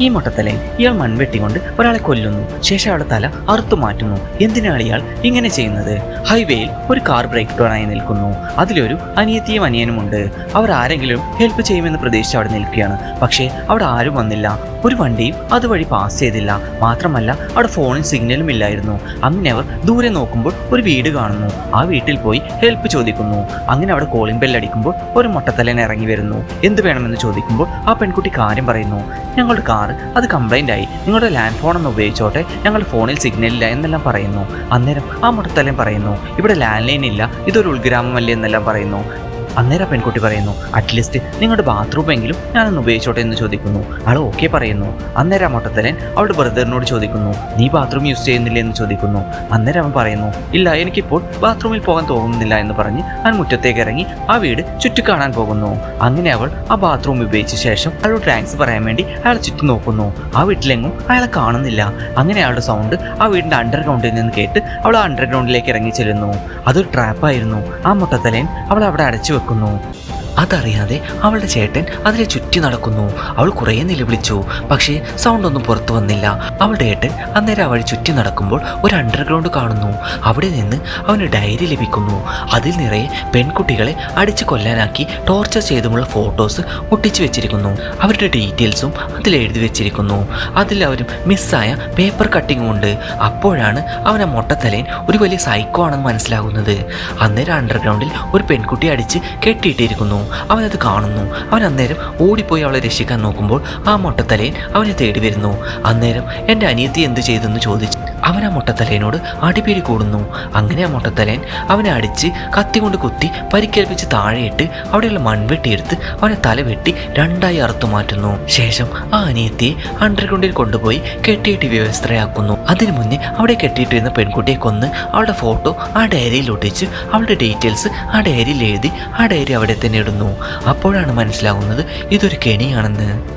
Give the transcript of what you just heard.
ഈ മൊട്ടത്തലയും ഇയാൾ മൺവെട്ടി കൊണ്ട് ഒരാളെ കൊല്ലുന്നു. ശേഷം അയാളുടെ തല അറുത്തു മാറ്റുന്നു. എന്തിനാണ് ഇയാൾ ഇങ്ങനെ ചെയ്യുന്നത്? ഹൈവേയിൽ ഒരു കാർ ബ്രേക്ക് ഡൗൺ ആയി നിൽക്കുന്നു. അതിലൊരു അനിയത്തിയും അനിയനുമുണ്ട്. അവർ ആരെങ്കിലും ഹെൽപ്പ് ചെയ്യുമെന്ന് പ്രതീക്ഷിച്ച് അവിടെ നിൽക്കുകയാണ്. പക്ഷേ അവിടെ ആരും വന്നില്ല. ഒരു വണ്ടിയും അതുവഴി പാസ് ചെയ്തില്ല. മാത്രമല്ല അവിടെ ഫോണിൽ സിഗ്നലും ഇല്ലായിരുന്നു. അങ്ങനെ അവർ ദൂരെ നോക്കുമ്പോൾ ഒരു വീട് കാണുന്നു. ആ വീട്ടിൽ പോയി ഹെൽപ്പ് ചോദിക്കുന്നു. അങ്ങനെ അവിടെ കോളിംഗ് ബെൽ അടിക്കുമ്പോൾ ഒരു മൊട്ടത്തലൻ ഇറങ്ങി വരുന്നു. എന്ത് വേണമെന്ന് ചോദിക്കുമ്പോൾ ആ പെൺകുട്ടി കാര്യം പറയുന്നു. ഞങ്ങളുടെ കാറ് അത് കംപ്ലൈന്റ് ആയി. നിങ്ങളുടെ ലാൻഡ് ഫോൺ ഒന്ന് ഉപയോഗിച്ചോട്ടെ. ഞങ്ങൾ ഫോണിൽ സിഗ്നൽ ഇല്ല എന്നെല്ലാം പറയുന്നു. അന്നേരം ആ മുട്ടത്തലയും പറയുന്നു. ഇവിടെ ലാൻഡ് ലൈൻ ഇല്ല. ഇതൊരു ഉൾഗ്രാമമല്ലേ എന്നെല്ലാം പറയുന്നു. അന്നേരം പെൺകുട്ടി പറയുന്നു അറ്റ്ലീസ്റ്റ് നിങ്ങളുടെ ബാത്റൂം എങ്കിലും ഞാനൊന്ന് ഉപയോഗിച്ചോട്ടെ എന്ന് ചോദിക്കുന്നു. അവൾ ഓക്കെ പറയുന്നു. അന്നേരം മൊട്ടത്തലൻ അവളുടെ ബ്രദറിനോട് ചോദിക്കുന്നു നീ ബാത്റൂം യൂസ് ചെയ്യുന്നില്ല? എന്ന് ചോദിക്കുന്നു. അന്നേരം അവൻ പറയുന്നു ഇല്ല എനിക്കിപ്പോൾ ബാത്റൂമിൽ പോകാൻ തോന്നുന്നില്ല എന്ന് പറഞ്ഞ് അവൻ മുറ്റത്തേക്ക് ഇറങ്ങി ആ വീട് ചുറ്റിക്കാണാൻ പോകുന്നു. അങ്ങനെ അവൾ ആ ബാത്റൂം ഉപയോഗിച്ച ശേഷം അയാളോട് താങ്ക്സ് പറയാൻ വേണ്ടി അയാളെ ചുറ്റും നോക്കുന്നു. ആ വീട്ടിലെങ്ങും അയാളെ കാണുന്നില്ല. അങ്ങനെ അയാളുടെ സൗണ്ട് ആ വീടിന്റെ അണ്ടർഗ്രൗണ്ടിൽ നിന്ന് കേട്ട് അവൾ അണ്ടർഗ്രൗണ്ടിലേക്ക് ഇറങ്ങി ചെല്ലുന്നു. അതൊരു ട്രാപ്പായിരുന്നു ആ മുട്ടത്തലേൻ അവൾ അവിടെ അടച്ചു কোনো അതറിയാതെ അവളുടെ ചേട്ടൻ അതിനെ ചുറ്റി നടക്കുന്നു. അവൾ കുറേ നിലവിളിച്ചു. പക്ഷേ സൗണ്ട് ഒന്നും പുറത്തു വന്നില്ല. അവളുടെ ഏട്ടൻ അന്നേരം അവൾ ചുറ്റി നടക്കുമ്പോൾ ഒരു അണ്ടർഗ്രൗണ്ട് കാണുന്നു. അവിടെ നിന്ന് അവന് ഡയറി ലഭിക്കുന്നു. അതിൽ നിറയെ പെൺകുട്ടികളെ അടിച്ചു കൊല്ലാനാക്കി ടോർച്ചർ ചെയ്തുമുള്ള ഫോട്ടോസ് ഒട്ടിച്ചു വെച്ചിരിക്കുന്നു. അവരുടെ ഡീറ്റെയിൽസും അതിൽ എഴുതി വെച്ചിരിക്കുന്നു. അതിൽ അവർ മിസ്സായ പേപ്പർ കട്ടിങ്ങും ഉണ്ട്. അപ്പോഴാണ് അവനെ ആ മൊട്ടത്തലേൻ ഒരു വലിയ സൈക്കോ ആണെന്ന് മനസ്സിലാകുന്നത്. അന്നേരം അണ്ടർഗ്രൗണ്ടിൽ ഒരു പെൺകുട്ടി അടിച്ച് കെട്ടിയിട്ടിരിക്കുന്നു. അവനത് കാണുന്നു. അവൻ അന്നേരം ഓടിപ്പോയി അവളെ രക്ഷിക്കാൻ നോക്കുമ്പോൾ ആ മൊട്ടത്തലേൻ അവനെ തേടി വരുന്നു. അന്നേരം എന്റെ അനിയത്തി എന്ത് ചെയ്തെന്ന് ചോദിച്ചു അവൻ ആ മുട്ടത്തലയനോട് അടിപിടി കൂടുന്നു. അങ്ങനെ ആ മുട്ടത്തലയൻ അവനെ അടിച്ച് കത്തി കൊണ്ട് കുത്തി പരിക്കേൽപ്പിച്ച് താഴെയിട്ട് അവിടെയുള്ള മൺവെട്ടിയെടുത്ത് അവനെ തല വെട്ടി രണ്ടായി അറുത്തു മാറ്റുന്നു. ശേഷം ആ അനിയത്തിയെ അണ്ടർഗ്രൗണ്ടിൽ കൊണ്ടുപോയി കെട്ടിയിട്ട് വ്യവസ്ഥയാക്കുന്നു. അതിനു മുന്നേ അവിടെ കെട്ടിയിട്ടിരുന്ന പെൺകുട്ടിയെ കൊന്ന് അവളുടെ ഫോട്ടോ ആ ഡയറിയിൽ ഒട്ടിച്ച് അവളുടെ ഡീറ്റെയിൽസ് ആ ഡയറിയിൽ എഴുതി ആ ഡയറി അവിടെ തന്നെ ഇടുന്നു. അപ്പോഴാണ് മനസ്സിലാകുന്നത് ഇതൊരു കെണിയാണെന്ന്.